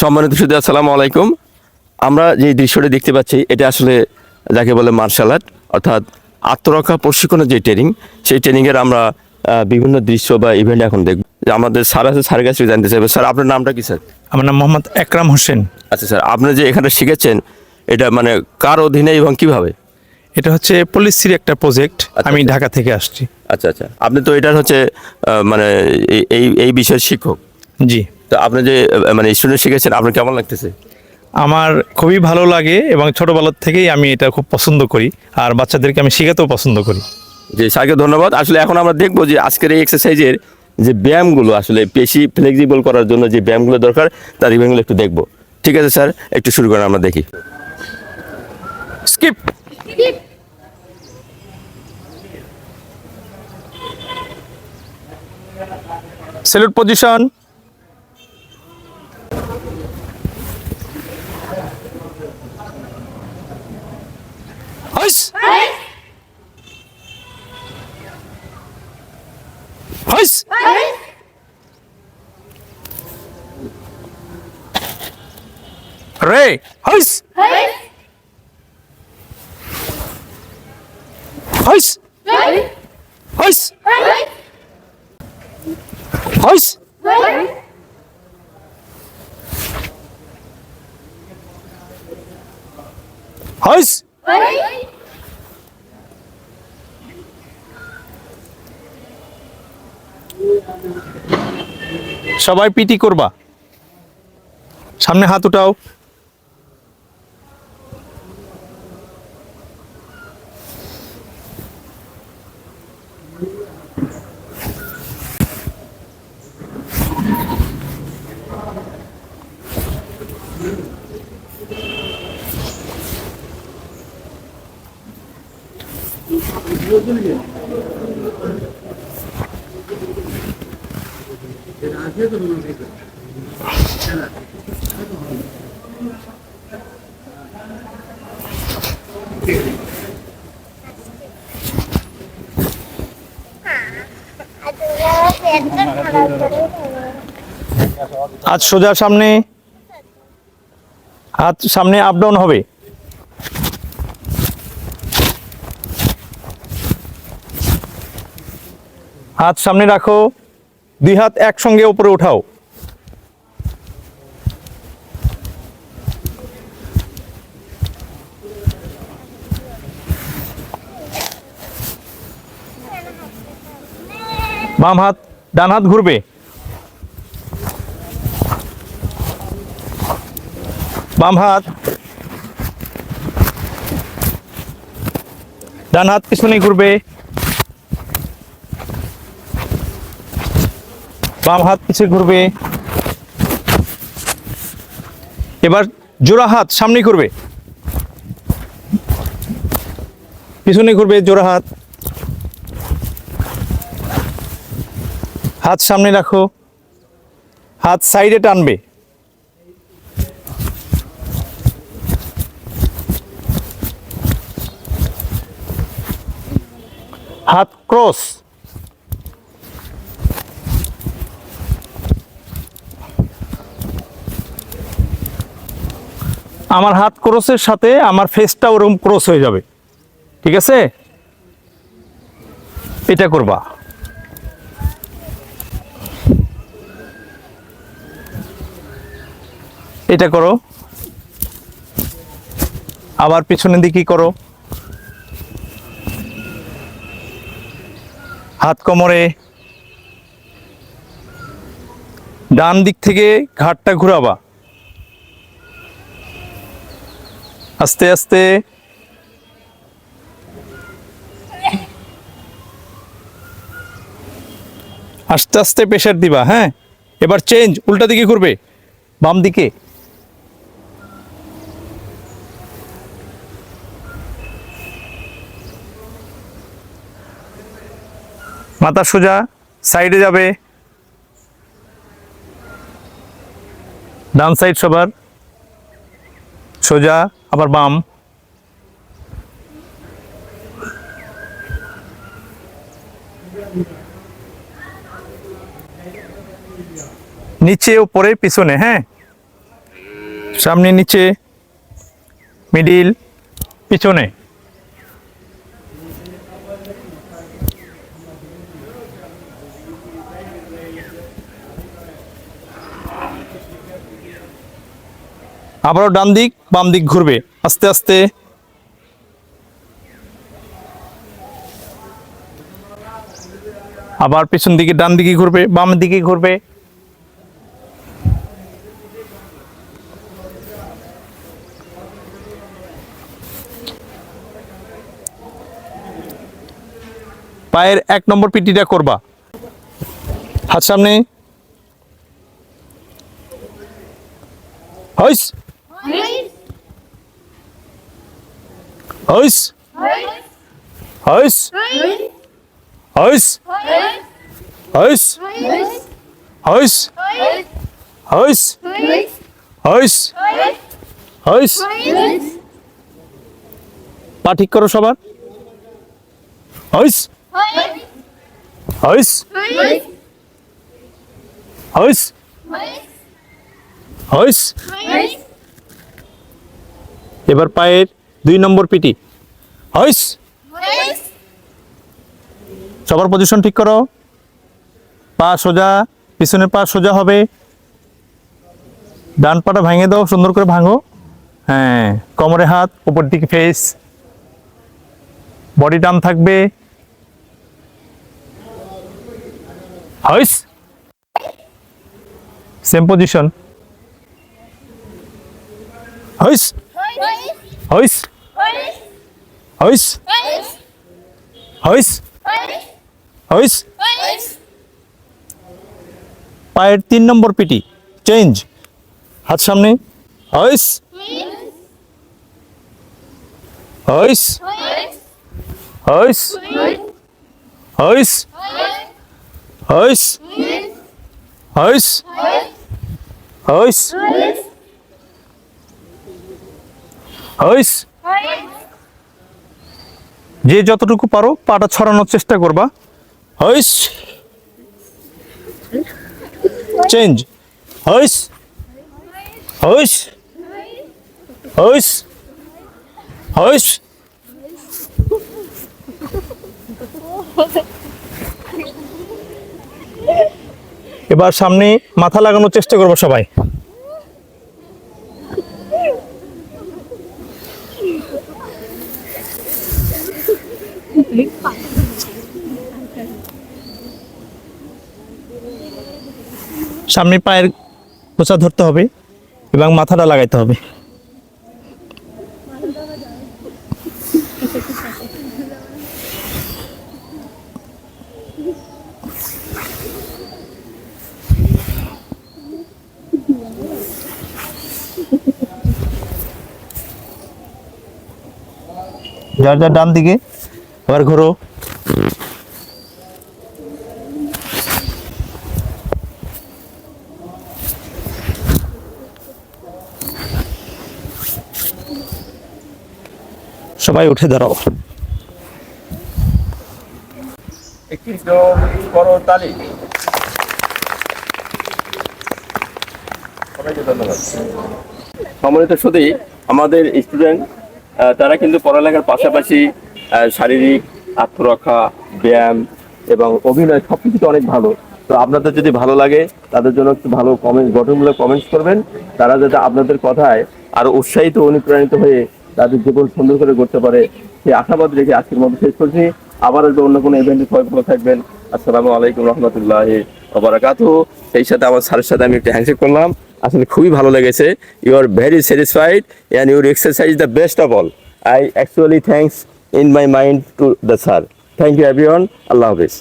সম্মানিত সুদী আসসালামু আলাইকুম। আমরা যে দৃশ্যটি দেখতে পাচ্ছি এটা আসলে যাকে বলে মার্শাল আর্ট অর্থাৎ আত্মরক্ষা প্রশিক্ষণের যে ট্রেনিং সেই ট্রেনিংয়ের আমরা বিভিন্ন দৃশ্য বা ইভেন্ট এখন দেখব। যে আমাদের স্যার আছে স্যারের কাছে জানতে চাইবে। স্যার আপনার নামটা কি স্যার? আমার নাম মোহাম্মদ একরাম হোসেন। আচ্ছা স্যার আপনি যে এখানে শিখেছেন এটা মানে কার অধীনে এবং কীভাবে? এটা হচ্ছে পলিসির একটা প্রজেক্ট আচ্ছা, আমি আচ্ছা। ঢাকা থেকে আসছি। আচ্ছা আচ্ছা। আপনি তো এটার হচ্ছে মানে এই- এই এই বিষয়ের শিক্ষক। জি। তো আপনি যে মানে স্টুডেন্ট শিখেছেন আপনার কেমন লাগতেছে? আমার খুবই ভালো লাগে এবং ছোটোবেলার থেকেই আমি এটা খুব পছন্দ করি। আর বাচ্চাদেরকে আমি শেখাতেও পছন্দ করি। যে স্যারকে ধন্যবাদ। আসলে এখন আমরা দেখব যে আজকের এই এক্সারসাইজের যে ব্যায়ামগুলো আসলে পেশি ফ্লেক্সিবল করার জন্য যে ব্যায়ামগুলো দরকার তার ইভেন্টগুলো একটু দেখব। ঠিক আছে স্যার? একটু শুরু করেন আমরা দেখি। Skip salute position Boys! Boys! Ray! Boys! Boys! Boys! Boys! Boys! Boys! Boys! সবাই পিটি করবা। সামনে হাত উঠাও। হাত সোজা সামনে হাত সামনে আপ ডাউন হবে। হাত সামনে রাখো। দুই হাত একসঙ্গে উপরে উঠাও। বাম হাত, ডান হাত ঘুরবে। বাম হাত, ডান হাত পিছনে ঘুরবে। বাম হাত পিছিয়ে ঘুরবে। এবার জোড়া হাত সামনে ঘুরবে। পিছনে ঘুরবে জোড়া হাত। হাত সামনে রাখো। হাত সাইডে টানবে। হাত ক্রস। আমার হাত ক্রসের সাথে আমার ফেসটা ওরকম ক্রস হয়ে যাবে। ঠিক আছে? এটা করবা। এটা করো। আবার পিছনের দিকে করো? হাত কোমরে। ডান দিক থেকে ঘাটটা ঘুরাবা। আস্তে আস্তে। আস্তে আস্তে প্রেশার দিবা হ্যাঁ? এবার চেঞ্জ উল্টা দিকে ঘুরবে। বাম দিকে। মাথা সোজা সাইডে যাবে। ডান সাইড সবার। সোজা। আবার বাম নিচে উপরে পিছনে হ্যাঁ সামনে নিচে মিডিল পিছনে আবারও ডান দিক, বাম দিক ঘুরবে। আস্তে আস্তে। আবার পেছন দিকে ডান দিকে ঘুরবে, বাম দিকে ঘুরবে। পায়ের এক নম্বর পিটিটা করবা। হাত সামনে। হইস। হইস হইস হইস হইস হইস হইস হইস হইস পা ঠিক করো সবার হইস হইস হইস হইস এবার পায়ের দুই নম্বর পিটি হইস? সবার পজিশন ঠিক করো। পা সোজা পিছনের পা সোজা হবে। ডান পাটা ভেঙে দাও সুন্দর করে ভাঙো। হ্যাঁ কোমরে হাত উপর দিকে ফেস বডি টান থাকবে। হইস? Same position হইস? হইস হইস হইস হইস পায়ের তিন নম্বর পিটি চেঞ্জ হাত সামনে। হইস হইস হইস হইস হইস হইস হইস হইস? যে যতটুকু পারো পাটা ছড়ানোর চেষ্টা করবা। হইস? চেঞ্জ হইস? হইস? হইস? হইস? এবার সামনে মাথা লাগানোর চেষ্টা করব সবাই। সামনে পায়ের কোচা ধরতে হবে এবং মাথাটা লাগাইতে হবে। যার যার ডান দিকে আবার ঘোরো। সবাই উঠে দাঁড়াও। একটি সম্মানিত শুধু আমাদের স্টুডেন্ট তারা কিন্তু পড়ালেখার পাশাপাশি শারীরিক আত্মরক্ষা ব্যায়াম এবং অভিনয় সব কিছুতে অনেক ভালো। তো আপনাদের যদি ভালো লাগে তাদের জন্য একটু ভালো কমেন্ট গঠনমূলক কমেন্টস করবেন। তারা যাতে আপনাদের কথায় আরও উৎসাহিত অনুপ্রাণিত হয়ে তাদের জীবন সুন্দর করে করতে পারে, সেই আশাবাদ রেখে আজকের মতো শেষ করছি। আবার আসবে অন্য কোনো ইভেন্টে সবাই ভালো থাকবেন। আসসালামু আলাইকুম রহমতুল্লাহ ওবরাকাতু সেই সাথে আমার স্যারের সাথে আমি একটা হ্যান্ডশেক করলাম। আসলে খুবই ভালো লেগেছে। You are very satisfied and your exercise the best of all I actually thanks in my mind to the sir thank you everyone Allah Hafiz.